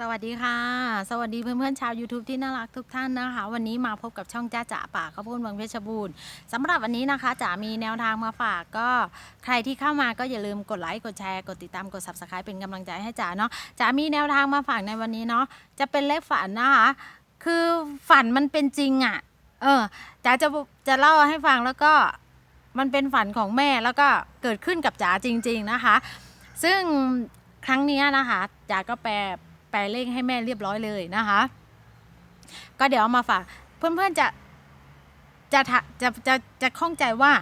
สวัสดีค่ะ สวัสดีเพื่อนๆชาว YouTube ที่น่ารักทุกท่านนะคะ วันนี้มาพบกับช่องจ้าจ๋าป่าข้าวโพดเมืองเพชรบูรณ์สำหรับวันนี้นะคะจ๋ามีแนวทางมาฝากก็ใครที่เข้ามาก็อย่าลืมกดไลค์กดแชร์กดติดตามกด subscribe เป็นกำลังใจให้จ๋าเนาะจ๋ามีแนวทางมาฝากในวันนี้เนาะจะเป็นเลขฝันนะคะ คือฝันมันเป็นจริงอะ่ะเออจ๋าจะจะเล่าให้ฟังแล้วก็มันเป็นฝันของแม่แล้วก็เกิดขึ้นกับจ๋าจริง ๆนะคะ ซึ่งครั้งนี้นะคะจ๋าก็แปล ปลเลขให้แม่เรียบร้อยเลยนะคะ ก็เดี๋ยวเอามาฝากเพื่อนๆจะจะจะจะจะจะข้องใจว่า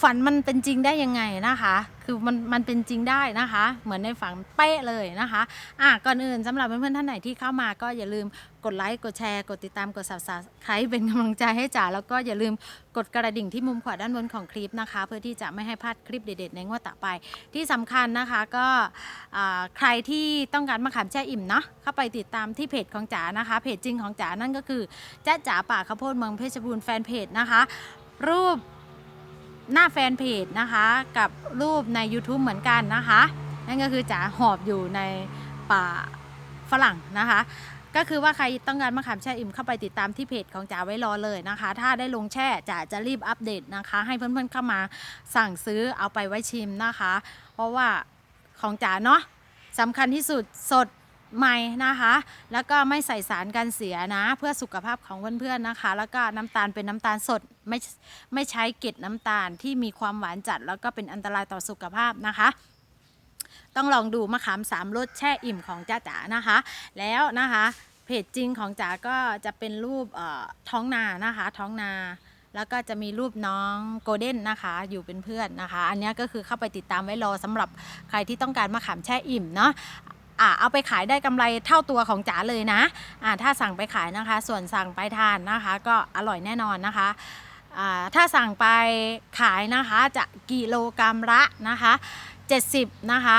ฝันมันเป็นจริงได้ยังไงนะคะ คือมันมันเป็นจริงได้นะคะ เหมือนในฝันเป๊ะเลยนะคะ อะก่อนอื่นสำหรับเพื่อนๆท่านไหนที่เข้ามาก็อย่าลืมกดไลค์ กดแชร์ กดติดตาม กด subscribe เป็นกำลังใจให้จ๋า แล้วก็อย่าลืมกดกระดิ่งที่มุมขวาด้านบนของคลิปนะคะ เพื่อที่จะไม่ให้พลาดคลิปเด็ดๆในงวดต่อไป ที่สำคัญนะคะก็ใครที่ต้องการมะขามแช่อิ่มเนาะ เข้าไปติดตามที่เพจของจ๋านะคะ เพจจริงของจ๋านั่นก็คือจ้าจ๋าป่าข้าวโพดเมืองเพชรบูรณ์แฟนเพจนะคะ รูป หน้าแฟนเพจนะคะ กับรูปใน YouTube เหมือนกันนะคะ นั่นก็คือจ๋าหอบอยู่ในป่าฝรั่งนะคะ ก็คือว่าใครต้องการมะขามแช่อิ่มเข้าไปติดตามที่เพจของจ๋าไว้รอเลยนะคะ ถ้าได้ลงแช่จ๋าจะรีบอัปเดตนะคะ ให้เพื่อนๆเข้ามาสั่งซื้อเอาไปไว้ชิมนะคะ เพราะว่าของจ๋าเนาะสำคัญที่สุดสด ใหม่นะคะ แล้วก็ไม่ใส่สารกันเสียนะ เพื่อสุขภาพของเพื่อนๆนะคะ แล้วก็น้ำตาลเป็นน้ำตาลสดไม่ไม่ใช้เกล็ดน้ำตาลที่มีความหวานจัด แล้วก็เป็นอันตรายต่อสุขภาพนะคะต้องลองดูมะขามสามรสแช่อิ่มของจ้าจ๋านะคะ แล้วนะคะเพจจริงของจ๋าก็จะเป็นรูปท้องนานะคะ ท้องนา แล้วก็จะมีรูปน้องโกลเด้นนะคะ อยู่เป็นเพื่อนนะคะ อันนี้ก็คือเข้าไปติดตามไว้รอสำหรับใครที่ต้องการมะขามแช่อิ่มเนาะ อะเอาไปขายได้กำไรเท่าตัวของจ๋าเลยนะอะถ้าสั่งไปขายนะคะ ส่วนสั่งไปทานนะคะ ก็อร่อยแน่นอนนะคะอ่าถ้าสั่งไปขายนะคะจะกิโลกรรัมละนะคะ 70 นะคะ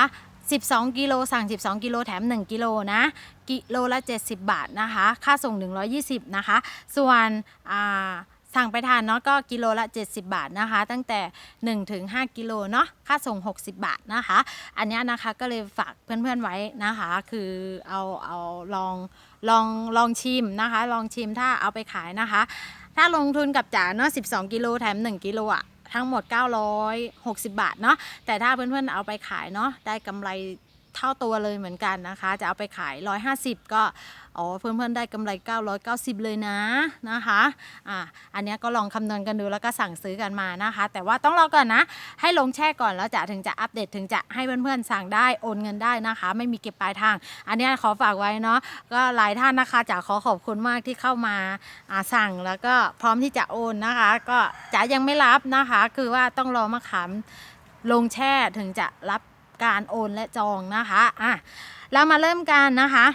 12 กิโลสั่ง 12 กิโลแถม 1 กิโลนะ กิโลละ 70 บาทนะคะ ค่าส่ง 120 นะคะ ส่วนอ่า สั่งไปทานเนาะก็กิโลละ 70 บาทนะคะ ตั้งแต่1ถึง5กิโลเนาะค่าส่ง 60 บาทนะคะ อันนี้นะคะก็เลยฝากเพื่อนๆไว้นะคะ คือเอาเอาลองลองลองชิมนะคะ ลองชิมถ้าเอาไปขายนะคะ ถ้าลงทุนกับจ๋าเนาะ12 กิโลแถม 1 กิโลอะทั้งหมด 960 บาทเนาะแต่ถ้าเพื่อนๆเอาไปขายเนาะได้กำไรเท่าตัวเลยเหมือนกันนะคะ จะเอาไปขาย 150 ก็ อ๋อเพื่อนๆได้กำไร 990 เลยนะนะคะอ่าอันนี้ก็ลองคำนวณกันดูแล้วก็สั่งซื้อกันมานะคะ แต่ว่าต้องรอก่อนนะ ให้ลงแช่ก่อนแล้วจะถึงจะอัปเดตถึงจะให้เพื่อนๆสั่งได้โอนเงินได้นะคะ ไม่มีเก็บปลายทาง อันนี้ขอฝากไว้เนาะก็หลายท่านนะคะจ๋าขอขอบคุณมากที่เข้ามาอ่าสั่งแล้วก็พร้อมที่จะโอนนะคะ ก็จ๋ายังไม่รับนะคะ คือว่าต้องรอมาขามลงแช่ถึงจะรับการโอนและจองนะคะอะเรามาเริ่มกันนะคะ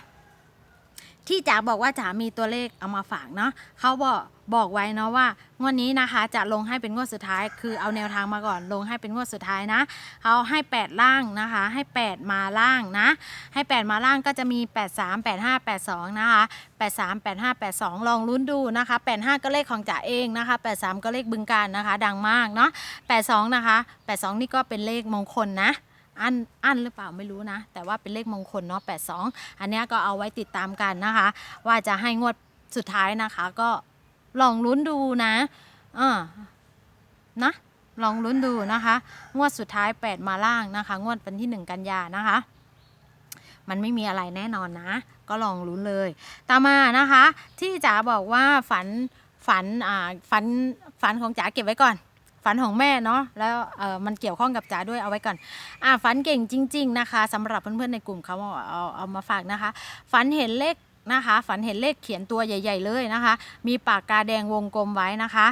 ที่จ๋าบอกว่าจ๋ามีตัวเลขเอามาฝากเนาะเขาบอกบอกไว้เนาะว่างวดนี้นะคะจะลงให้เป็นงวดสุดท้าย คือเอาแนวทางมาก่อนลงให้เป็นงวดสุดท้ายนะเขาให้ 8 ล่างนะคะ ให้ 8 มาล่างนะ ให้ 8 มาล่างก็จะมี 8 3 8 5 8 2 นะคะ 8 3 8 5 8 2 ลองลุ้นดูนะคะ 8 5 ก็เลขของจ๋าเองนะคะ 8 3 ก็เลขบึงการนะคะ ดังมากเนาะ8 2 นะคะ 8 2 นี่ก็เป็นเลขมงคลนะ อันอันหรือเปล่าไม่รู้นะ แต่ว่าเป็นเลขมงคลเนาะ82 อันนี้ก็เอาไว้ติดตามกันนะคะ ว่าจะให้งวดสุดท้ายนะคะ ก็ลองลุ้นดูนะอ่านะลองลุ้นดูนะคะ งวดสุดท้าย 8 มาล่างนะคะ งวดวันที่ 1 กันยานะคะ มันไม่มีอะไรแน่นอนนะ ก็ลองลุ้นเลยตามมานะคะ ที่จ๋าบอกว่าฝันฝันอ่าฝันฝันของจ๋าเก็บไว้ก่อน ฝันของแม่เนาะแล้วเออมันเกี่ยวข้องกับจ๋าด้วยเอาไว้ก่อนอ่าฝันเก่งจริง ๆ นะคะสำหรับเพื่อนๆในกลุ่มเขาเอาเอาเอามาฝากนะคะ ฝันเห็นเลขนะคะ ฝันเห็นเลขเขียนตัวใหญ่ ๆ เลยนะคะ มีปากกาแดงวงกลมไว้นะคะ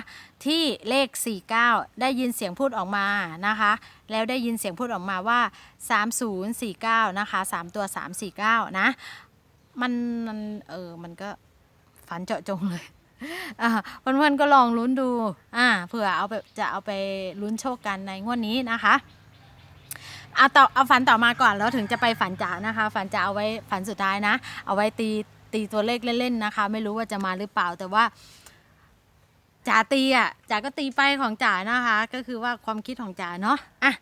ที่เลข 49 ได้ยินเสียงพูดออกมานะคะ แล้วได้ยินเสียงพูดออกมาว่า 3049 นะคะ 3 ตัว 349 นะ มันมันเออมันก็ฝันเจาะจงเลย เพื่อนๆก็ลองลุ้นดูอ่าเผื่อเอาไปจะเอาไปลุ้นโชคกันในงวดนี้นะคะเอาต่อเอาฝันต่อมาก่อนแล้วถึงจะไปฝันจ๋านะคะ ฝันจ๋าเอาไว้ฝันสุดท้ายนะ เอาไว้ตีตีตัวเลขเล่นๆนะคะ ไม่รู้ว่าจะมาหรือเปล่าแต่ว่าจ๋าตีอะจ๋าก็ตีไปของจ๋านะคะ ก็คือว่าความคิดของจ๋าเนาะอะ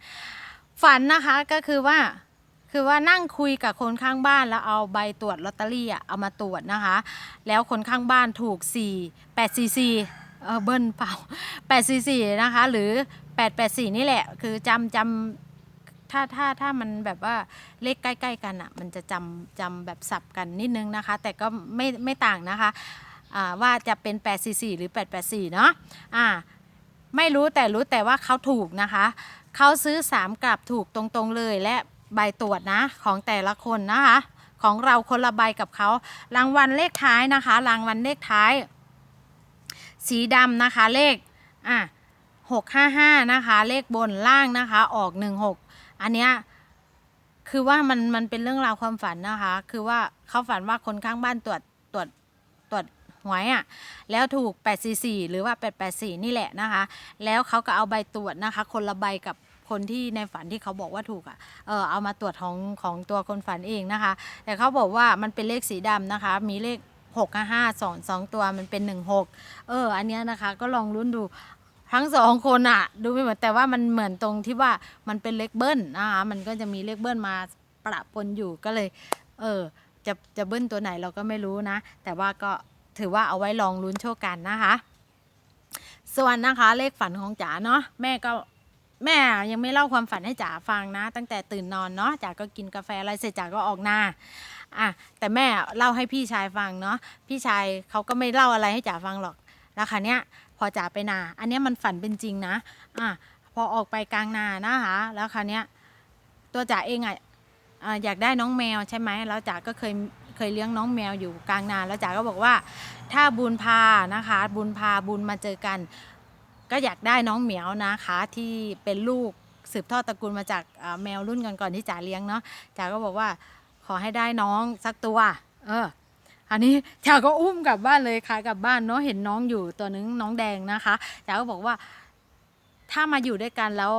ฝันนะคะก็คือว่า คือว่านั่งคุยกับคนข้างบ้านแล้วเอาใบตรวจลอตเตอรี่อะเอามาตรวจนะคะ แล้วคนข้างบ้านถูก 4 8 4 4เออเบิ้ลเปล่า8 4 4นะคะ หรือ 8 8 4 นี่แหละ คือจำจำถ้าถ้าถ้ามันแบบว่าเลขใกล้ ๆ กันอะมันจะจำจำแบบสับกันนิดนึงนะคะ แต่ก็ไม่ไม่ต่างนะคะว่าจะเป็น 8 4 4 หรือ 8 8 4 เนาะอ่าไม่รู้แต่รู้แต่ว่าเขาถูกนะคะ เขาซื้อสามกลับถูกตรงๆเลยและ ใบตรวจนะของแต่ละคนนะคะ ของเราคนละใบกับเขา รางวัลเลขท้ายนะคะ รางวัลเลขท้าย สีดำนะคะเลขอะหกห้าห้านะคะ เลขบนล่างนะคะ ออกหนึ่งหกอันเนี้ยคือว่ามันมันเป็นเรื่องราวความฝันนะคะ คือว่าเขาฝันว่าคนข้างบ้านตรวจตรวจตรวจหวยอะ่ะ แล้วถูก 844 หรือว่า 884 นี่แหละนะคะ แล้วเขาก็เอาใบตรวจนะคะ คนละใบกับ คนที่ในฝันที่เขาบอกว่าถูกอะเออเอามาตรวจของของตัวคนฝันเองนะคะ แต่เขาบอกว่ามันเป็นเลขสีดำนะคะ มีเลข6 5 5 2 2ตัวมันเป็น16เออ อันเนี้ยนะคะก็ลองลุ้นดูทั้งสองคนอะดูไม่เหมือนแต่ว่ามันเหมือนตรงที่ว่ามันเป็นเลขเบิ้ลนะคะมันก็จะมีเลขเบิ้ลมาประปนอยู่ก็เลย เออจะจะเบิ้ลตัวไหนเราก็ไม่รู้นะ แต่ว่าก็ถือว่าเอาไว้ลองลุ้นโชคกันนะคะ ส่วนนะคะเลขฝันของจ๋าเนาะแม่ก็ แม่ยังไม่เล่าความฝันให้จ๋าฟังนะ ตั้งแต่ตื่นนอนเนาะจ๋าก็กินกาแฟอะไรเสร็จจ๋าก็ออกนาอะแต่แม่เล่าให้พี่ชายฟังเนาะพี่ชายเขาก็ไม่เล่าอะไรให้จ๋าฟังหรอกแล้วคันเนี้ยพอจ๋าไปนา อันเนี้ยมันฝันเป็นจริงนะอะพอออกไปกลางนานะคะแล้วคันเนี้ยตัวจ๋าเองอะอะอยากได้น้องแมวใช่ไหมแล้วจ๋าก็เคยเคยเลี้ยงน้องแมวอยู่กลางนาแล้วจ๋าก็บอกว่า ถ้าบุญพานะคะ บุญพาบุญมาเจอกัน ก็อยากได้น้องเหมียวนะคะที่เป็นลูกสืบทอดตระกูลมาจากแมวรุ่นก่อนๆที่จ๋าเลี้ยงเนาะจ๋าก็บอกว่าขอให้ได้น้องสักตัว เออ อันนี้จ๋าก็อุ้มกลับบ้านเลยค่ะกลับบ้านเนาะเห็นน้องอยู่ตัวนึงน้องแดงนะคะจ๋าก็บอกว่า ถ้ามาอยู่ด้วยกันแล้ว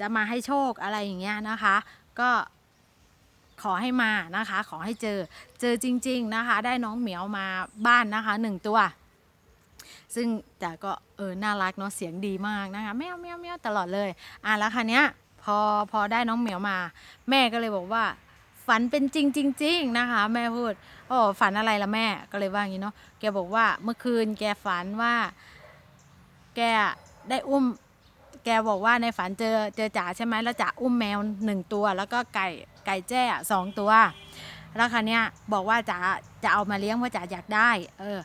จะมาให้โชคอะไรอย่างเงี้ยนะคะ ก็ขอให้มานะคะ ขอให้เจอเจอจริง ๆนะคะ ได้น้องเหมียวมาบ้านนะคะหนึ่งตัว ซึ่งจ๋าก็เออน่ารักเนาะเสียงดีมากนะคะแมวแมวแมวตลอดเลย อะแล้วคันเนี้ยพอพอได้น้องเหมียวมา แม่ก็เลยบอกว่า ฝันเป็นจริงจริงๆนะคะ แม่พูดโอ้ฝันอะไรละแม่ก็เลยว่าอย่างนี้เนาะแกบอกว่าเมื่อคืนแกฝันว่า แกได้อุ้ม แกบอกว่าในฝันเจอเจอจ๋าใช่ไหมแล้วจ๋าอุ้มแมวหนึ่งตัว แล้วก็ไก่ไก่แจ้อะสองตัวแล้วคันเนี้ยบอกว่าจ๋าจะเอามาเลี้ยงเพราะจ๋าอยากได้ เออ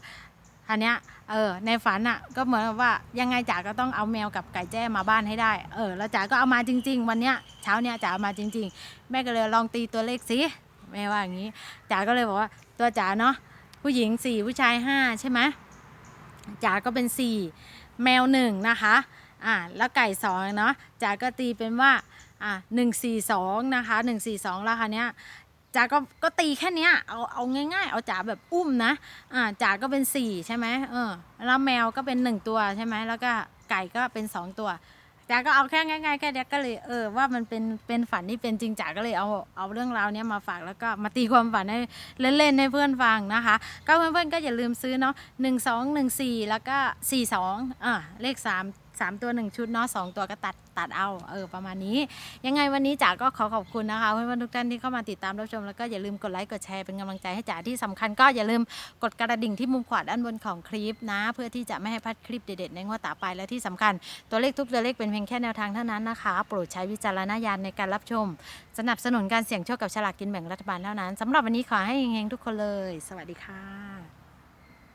คันเนี้ยเออในฝันอะก็เหมือนกับว่ายังไงจ๋าก็ต้องเอาแมวกับไก่แจ้มาบ้านให้ได้เออแล้วจ๋าก็เอามาจริง ๆ วันเนี้ยเช้าเนี้ยจ๋าเอามาจริง ๆ แม่ก็เลยลองตีตัวเลขสิแม่ว่าอย่างนี้จ๋าก็เลยบอกว่าตัวจ๋าเนาะผู้หญิงสี่ผู้ชายห้าใช่ไหมจ๋าก็เป็นสี่แมวหนึ่งนะคะอ่าแล้วไก่สองเนาะจ๋าก็ตีเป็นว่าอ่าหนึ่งสี่สองนะคะหนึ่งสี่สองแล้วคันเนี้ย จ๋าก็ก็ตีแค่เนี้ยเอาเอาง่ายๆ เอาจ๋าแบบอุ้มนะอ่าจ๋าก็เป็นสี่ใช่ไหมเออแล้วแมวก็เป็นหนึ่งตัวใช่ไหมแล้วก็ไก่ก็เป็นสองตัวจ๋าก็เอาแค่ง่ายๆแค่เนี้ยก็เลยเออว่ามันเป็นเป็นฝันที่เป็นจริงจ๋าก็เลยเอาเอาเรื่องราวเนี้ยมาฝากแล้วก็มาตีความฝันให้เล่นๆให้เพื่อนฟังนะคะ ก็เพื่อนๆก็อย่าลืมซื้อเนาะหนึ่งสองหนึ่งสี่แล้วก็สี่สองอ่าเลขสาม สามตัวหนึ่งชุดเนาะสองตัวก็ตัดตัดเอาเออประมาณนี้ ยังไงวันนี้จ๋าก็ขอขอบคุณนะคะเพื่อนๆทุกท่านที่เข้ามาติดตามรับชมแล้วก็อย่าลืมกดไลค์กดแชร์เป็นกำลังใจให้จ๋าที่สำคัญก็อย่าลืมกดกระดิ่งที่มุมขวาด้านบนของคลิปนะ เพื่อที่จะไม่ให้พลาดคลิปเด็ดๆในงวดต่อไปและที่สำคัญ ตัวเลขทุกตัวเลขเป็นเพียงแค่แนวทางเท่านั้นนะคะโปรดใช้วิจารณญาณในการรับชม สนับสนุนการเสี่ยงโชคกับฉลากกินแบ่งรัฐบาลเท่านั้นสำหรับวันนี้ขอให้เฮงๆทุกคนเลย สวัสดีค่ะ